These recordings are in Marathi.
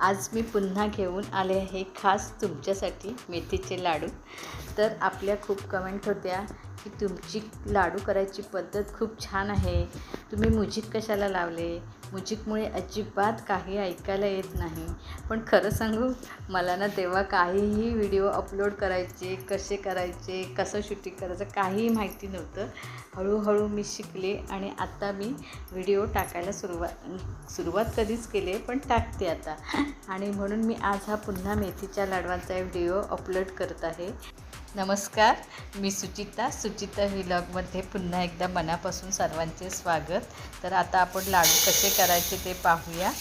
आज मी पुन्हा घेऊन आले आहे खास तुमच्यासाठी मेथीचे लाडू. तर आपल्या खूप कमेंट होत्या की तुमची लाडू करायची पद्धत खूप छान आहे. तुम्ही मुजिक कशाला लावले? म्युजिकमुळे अजिबात काही ऐकायला येत नाही. पण खरं सांगू मला ना तेव्हा काहीही व्हिडिओ अपलोड करायचे कसे करायचे कसं शूटिंग करायचं काहीही माहिती नव्हतं. हळूहळू मी शिकले आणि आता मी व्हिडिओ टाकायला सुरुवात सुरुवात कधीच केली पण टाकते आता. आणि म्हणून मी आज हा पुन्हा मेथीच्या लाडवांचा व्हिडिओ अपलोड करत आहे. नमस्कार मी सुचिता. सुचिता व्हिलॉगमध्ये पुन्हा एकदा मनापासून सर्वांचे स्वागत. तर आता आपण लाडू कसे करायचे ते पाहूया.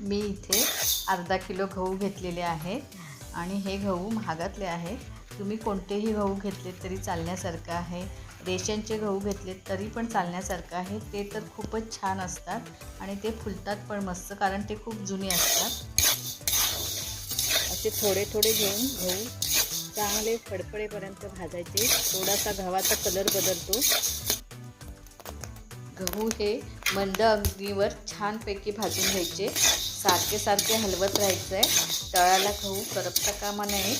मी इथे अर्धा किलो गहू घेतलेले आहेत आणि हे गहू महागातले आहेत तुम्ही कोणतेही गहू घेतले तरी चालण्यासारखं आहे. रेशनचे गहू घेतले तरी पण चालण्यासारखं आहे. ते तर खूपच छान असतात आणि ते फुलतात पण मस्त कारण ते खूप जुने असतात. असे थोडे थोडे घेऊन गहू चांगले फडफडेपर्यंत भाजायचे. थोडासा गव्हाचा कलर बदलतो. गहू हे मंद अग्नीवर छानपैकी भाजून घ्यायचे. सारखे सारखे हलवत राहायचं आहे तळाला गहू करपता कामा नये.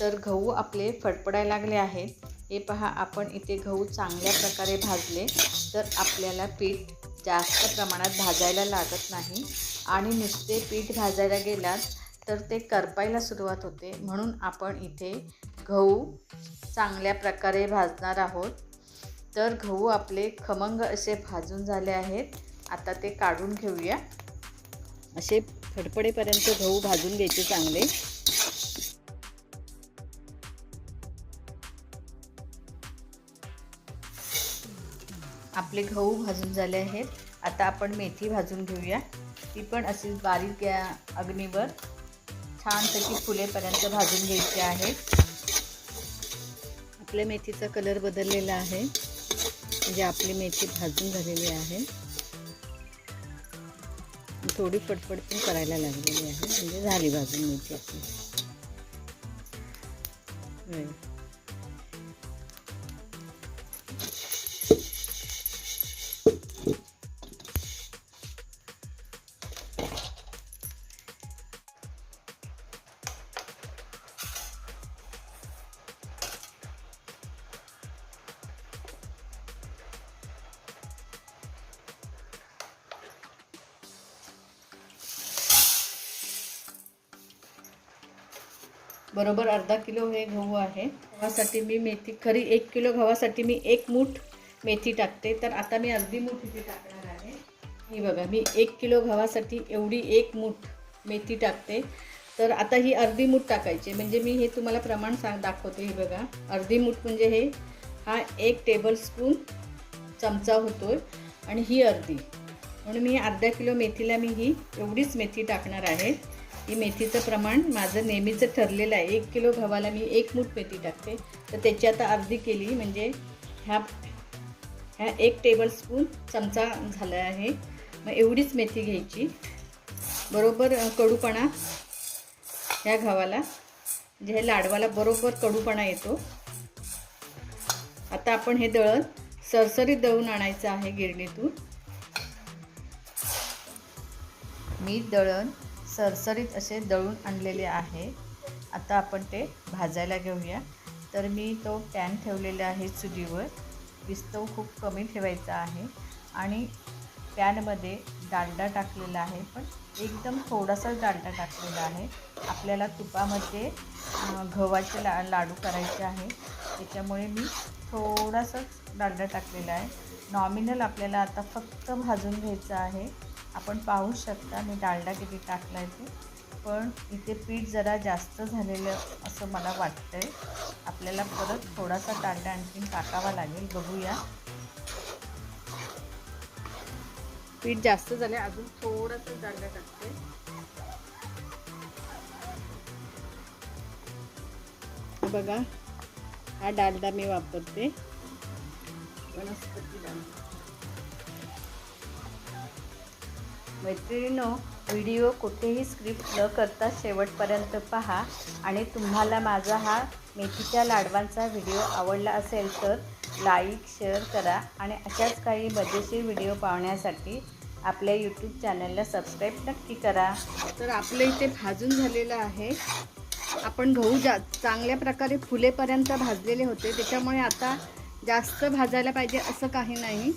तर गहू आपले फडफडायला लागले आहेत. हे पहा आपण इथे गहू चांगल्या प्रकारे भाजले तर आपल्याला पीठ जास्त प्रमाणात भाजायला लागत नाही. आणि नुसते पीठ भाजायला गेलात तर ते करपायला सुरुवात होते. म्हणून आपण इथे गहू चांगल्या प्रकारे भाजणार आहोत. तर गहू आपले खमंग असे भाजून झाले आहेत. आता ते काढून घेऊया. असे फडफडेपर्यंत गहू भाजून घ्यायचे चांगले. आपले गहू भाजून झाले आहेत. आता आपण मेथी भाजून घेऊया. ती पण अशीच बारीक या अग्नीवर. छानपैकी फुलेपर्यंत भाजून घ्यायची आहे. आपल्या मेथीचा कलर बदललेला आहे. म्हणजे आपली मेथी भाजून झालेली आहे. थोडी फटफट पण करायला लागलेली आहे. म्हणजे झाली भाजून मेथी आपली. बरोबर अर्धा किलो हे गहू आहे. गव्हासाठी मी मेथी खरी एक किलो गव्हासाठी मी एक मूठ मेथी टाकते. तर आता मी अर्धी मूठ इथे टाकणार आहे. ही बघा मी एक किलो गव्हासाठी एवढी एक मूठ मेथी टाकते. तर आता ही अर्धी मूठ टाकायची म्हणजे मी हे तुम्हाला प्रमाण सांग दाखवते. ही बघा अर्धी मूठ म्हणजे हे हा एक टेबलस्पून चमचा चमचा आहे आणि ही अर्धी. म्हणून मी अर्ध्या किलो मेथीला मी ही एवढीच मेथी टाकणार आहे. की मेथीचं प्रमाण माझं नेहमीचं ठरलेलं आहे. एक किलो गव्हाला मी एक मूठ मेथी टाकते. तर त्याची आता अर्धी केली म्हणजे ह्या ह्या एक टेबलस्पून चमचा झाला आहे. मग एवढीच मेथी घ्यायची. बरोबर कडूपणा ह्या गव्हाला म्हणजे ह्या लाडवाला बरोबर कडूपणा येतो. आता आपण हे दळण सरसरीत दळून आणायचं आहे गिरणीतून. मी दळण सरसरीत असे दळून आणलेले आहे. आता आपण ते भाजायला घेऊया. तर मी तो पॅन ठेवलेला आहे चुलीवर. विस्तव खूप कमी ठेवायचा आहे. आणि पॅनमध्ये डालडा टाकलेला आहे. पण एकदम थोडासाच डालडा टाकलेला आहे. आपल्याला तुपामध्ये गव्हाचे ला लाडू करायचे आहे. त्याच्यामुळे मी थोडासाच डालडा टाकलेला आहे. नॉमिनल आपल्याला आता फक्त भाजून घ्यायचं आहे. आपण पाहू शकता मी डालडा किती टाकला आहे ते. पण इथे पीठ जरा जास्त झालेलं असं मला वाटतं आहे आपल्याला परत थोडासा डालडा आणखीन टाकावा लागेल. बघूया. पीठ जास्त झाले अजून थोडंसं डालडा टाकते. बघा हा डालडा मी वापरते. वनस्पती डालडा. मैत्रिणीनो व्हिडिओ कुठेही स्क्रिप्ट न करता शेवटपर्यंत पहा. आणि तुम्हाला माझा हा मेथीच्या लाडवांचा व्हिडिओ आवडला असेल तर लाईक शेअर करा. आणि अशाच काही मजेशीर व्हिडिओ पाहण्यासाठी आपल्या यूट्यूब चॅनलला सबस्क्राईब नक्की करा. तर आपलं इथे भाजून झालेलं आहे. आपण गहू जा चांगल्या प्रकारे फुलेपर्यंत भाजलेले होते. त्याच्यामुळे आता जास्त भाजायला पाहिजे असं काही नाही.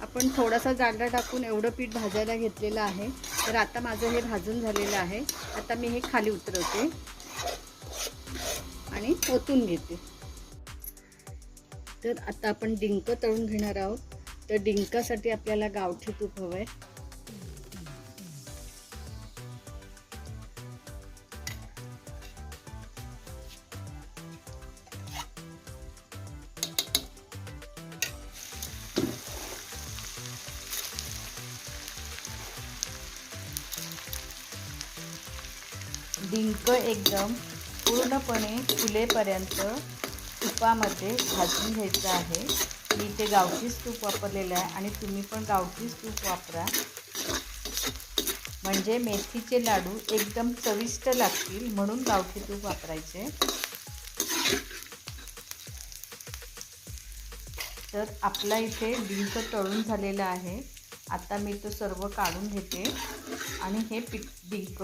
आपण थोडासा जांडा टाकून एवढं पीठ भाजायला घेतलेलं आहे. तर आता माझं हे भाजून झालेलं आहे. आता मी हे खाली उतरवते. आणि ओतून घेते. तर आता आपण डिंक तळून घेणार आहोत. तर डिंकासाठी आपल्याला गावठी तूप हवं आहे डिंक एकदम पूर्णपणे फुलेपर्यंत तुपामध्ये भाजून घ्यायचं आहे. मी इथे गावठीच तूप वापरलेलं आहे आणि तुम्ही पण गावठीच तूप वापरा. म्हणजे मेथीचे लाडू एकदम चविष्ट लागतील म्हणून गावठी तूप वापरायचे. तर आपला इथे डिंक तळून झालेला आहे. आता मी तो सर्व काढून घेते. आणि हे पिक डिंक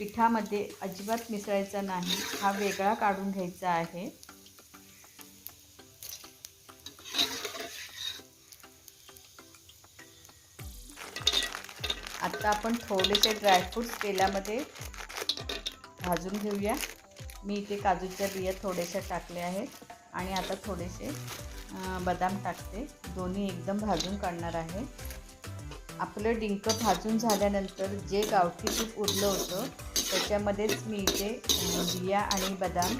पिठामध्ये अजिबात मिसळायचा नाही. हा वेगळा काढून घ्यायचा आहे. आता आपण थोडेसे ड्रायफ्रूट्स तेलामध्ये भाजून घेऊया. मी इथे काजूच्या बिया थोड्याशा टाकल्या आहेत आणि आता थोडेसे बदाम टाकते. दोन्ही एकदम भाजून काढणार आहे. आपलं डिंक भाजून झाल्यानंतर जे गावठी तूप उरलं होतं त्याच्यामध्येच मी इथे बिया आणि बदाम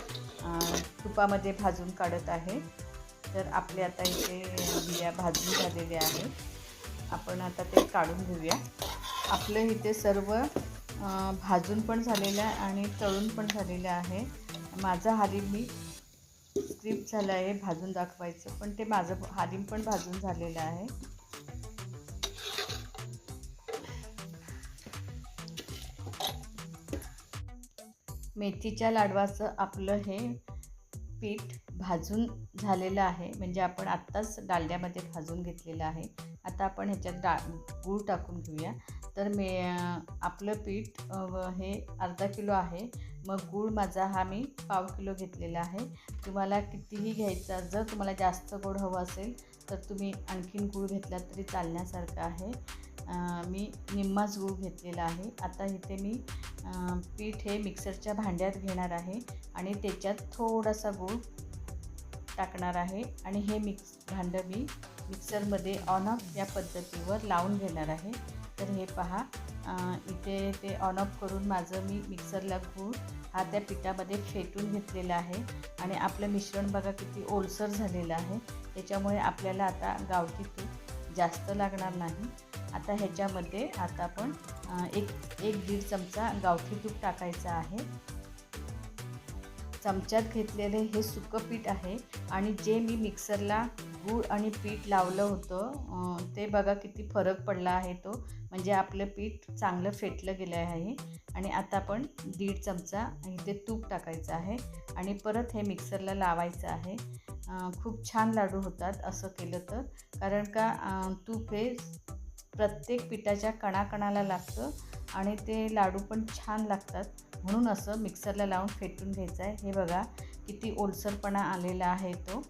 तुपामध्ये भाजून काढत आहे. तर आपले आता इथे बिया भाजून झालेले आहेत आपण आता ते काढून घेऊया. आपलं इथे सर्व भाजून पण झालेलं आहे आणि तळून पण झालेलं आहे. माझा हालीम मी स्क्रिप्ट झालं आहे भाजून दाखवायचं. पण ते माझं हालीम पण भाजून झालेलं आहे. मेथीच्या लाडवाचं आपलं हे पीठ भाजून झालेलं आहे. म्हणजे आपण आत्ताच डालड्यामध्ये भाजून घेतलेलं आहे. आता आपण ह्याच्यात डा गूळ टाकून घेऊया. तर मे आपलं पीठ हे अर्धा किलो आहे. मग गूळ माझा हा मी पाव किलो घेतलेला आहे. तुम्हाला कितीही घ्यायचा जर तुम्हाला जास्त गोड हवं असेल तर तुम्ही आणखीन गूळ घेतला तरी चालण्यासारखं आहे. मी निम्माच गूळ घेतलेला आहे. आता इथे मी पीठ हे मिक्सरच्या भांड्यात घेणार आहे आणि त्याच्यात थोडासा गूळ टाकणार आहे आणि हे मिक्स भांडं मी मिक्सरमध्ये ऑन ऑफ या पद्धतीवर लावून घेणार आहे. तर हे पहा इथे ते ऑन ऑफ करून माझं मी मिक्सरला गूळ हा त्या पिठामध्ये फेटून घेतलेला आहे आणि आपलं मिश्रण बघा किती ओलसर झालेलं आहे. त्याच्यामुळे आपल्याला आता गावठी तूप जास्त लागणार नाही. आता ह्याच्यामध्ये आता आपण एक एक दीड चमचा गावठी तूप टाकायचं आहे. चमच्यात घेतलेले हे सुकं पीठ आहे आणि जे मी मिक्सरला गूळ आणि पीठ लावलं होतं ते बघा किती फरक पडला आहे तो. म्हणजे आपलं पीठ चांगलं फेटलं गेलं आहे आणि आता आपण दीड चमचा इथे तूप टाकायचं आहे आणि परत हे मिक्सरला लावायचं आहे. खूप छान लाडू होतात असं केलं तर. कारण का तूप हे प्रत्येक पिठाच्या कणाकणाला लागतं आणि ते लाडू पण छान लागतात. म्हणून असं मिक्सरला लावून फेटून घ्यायचं आहे. हे बघा किती ओलसरपणा आलेला आहे तो.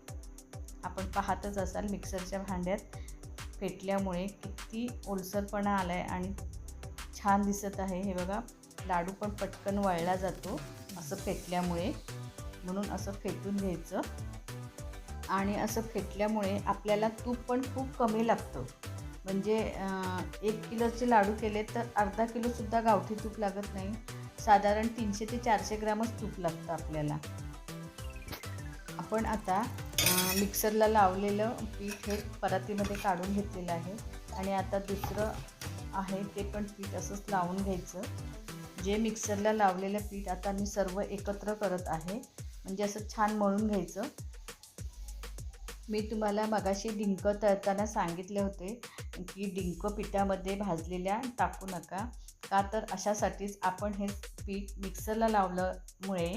आपण पाहतच असाल मिक्सरच्या भांड्यात. फेटल्यामुळे किती ओलसरपणा आला आहे आणि छान दिसत आहे. हे बघा लाडू पण पटकन वळला जातो असं फेटल्यामुळे. म्हणून असं फेटून घ्यायचं. आणि असं फेटल्यामुळे आपल्याला तूप पण खूप कमी लागतं. म्हणजे एक किलोचे लाडू केले तर अर्धा किलोसुद्धा गावठी तूप लागत नाही. साधारण तीनशे ते चारशे ग्रामच तूप लागतं आपल्याला. आपण आता मिक्सरला लावलेलं पीठ हे परातीमध्ये काढून घेतलेलं आहे. आणि आता दुसरं आहे ते पण पीठ असंच लावून घ्यायचं. जे मिक्सरला लावलेलं पीठ आता मी सर्व एकत्र करत आहे. म्हणजे असं छान मळून घ्यायचं. मी तुम्हाला मगाशी डिंक तळताना सांगितले होते की डिंक पिठामध्ये भाजलेल्या टाकू नका. का तर अशासाठीच आपण हे पीठ मिक्सरला लावल्यामुळे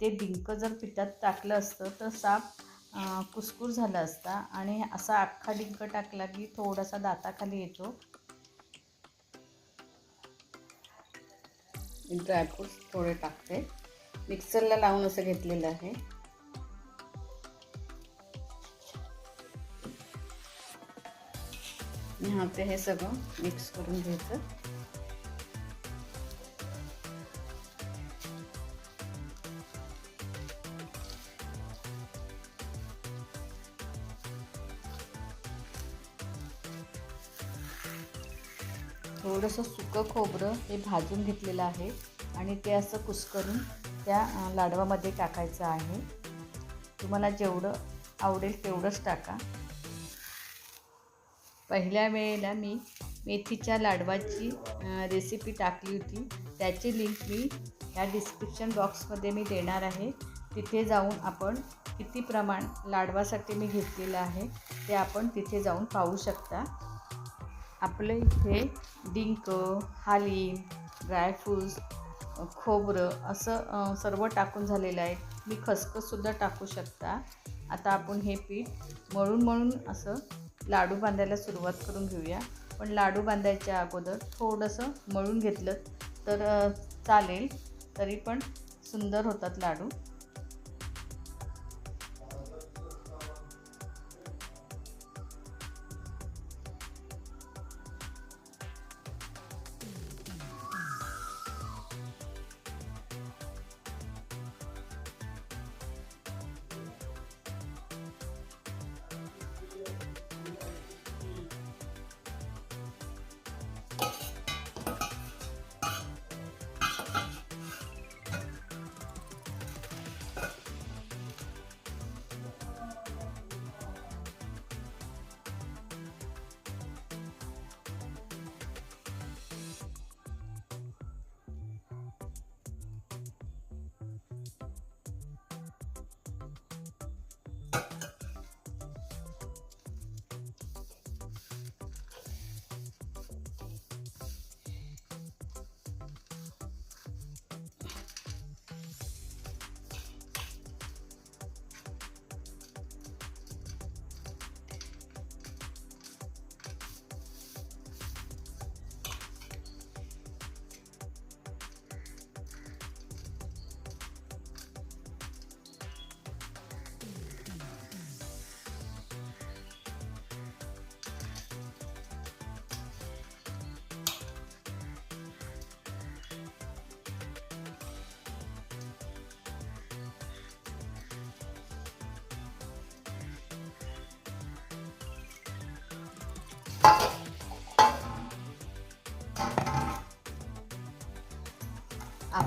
ते डिंक जर पिठात टाकलं असतं तर साप कुसकूर झाला असता आणि असा अख्खा डिंक टाकला की थोडासा दाताखाली येतो. ड्रायफ्रूट्स थोडे टाकते. मिक्सरला लावून असं घेतलेलं आहे. आणि पे हे सगळं मिक्स करून घ्यायचं. थोडंसं सुकं खोबरं हे भाजून घेतलेलं आहे आणि ते असं कुस्करून त्या लाडवामध्ये टाकायचं आहे. तुम्हाला जेवढं आवडेल तेवढंच टाका. पहिल्या वेळेला मी मेथीच्या लाडवाची रेसिपी टाकली होती. त्याची लिंक मी या डिस्क्रिप्शन बॉक्समध्ये मी देणार आहे. तिथे जाऊन आपण किती प्रमाण लाडवासाठी मी घेतलेलं आहे ते आपण तिथे जाऊन पाहू शकता. आपलं इथे डिंक हालीम ड्रायफ्रूट्स खोबरं असं सर्व टाकून झालेलं आहे. मी खसखससुद्धा टाकू शकता. आता आपण हे पीठ मळून मळून असं लाडू बांधायला सुरुवात करून घेऊया. पण लाडू बांधायच्या अगोदर थोडंसं मळून घेतलं तर चालेल. तरी पण सुंदर होतात लाडू.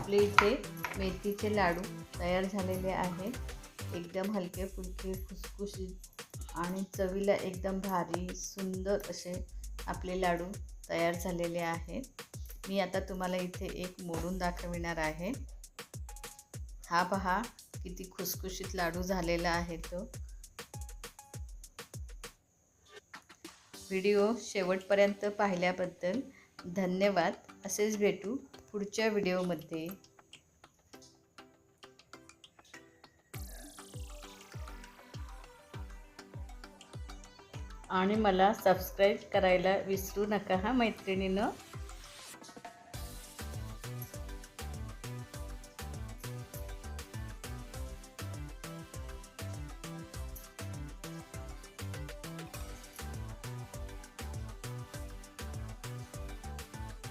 आपले इथे मेथीचे लाडू तयार झालेले आहे एकदम हलके फुलके खुसखुशीत आणि चवीला एकदम भारी सुंदर असे आपले लाडू तयार झालेले आहेत. मी आता तुम्हाला इथे एक मोडून दाखविणार आहे. हा पहा किती खुसखुशीत लाडू झालेला आहे तो. व्हिडिओ शेवटपर्यंत पाहिल्याबद्दल धन्यवाद. असेच भेटू. पुढच्या व्हिडिओमध्ये. आणि मला सबस्क्राईब करायला विसरू नका हा मैत्रिणीनं.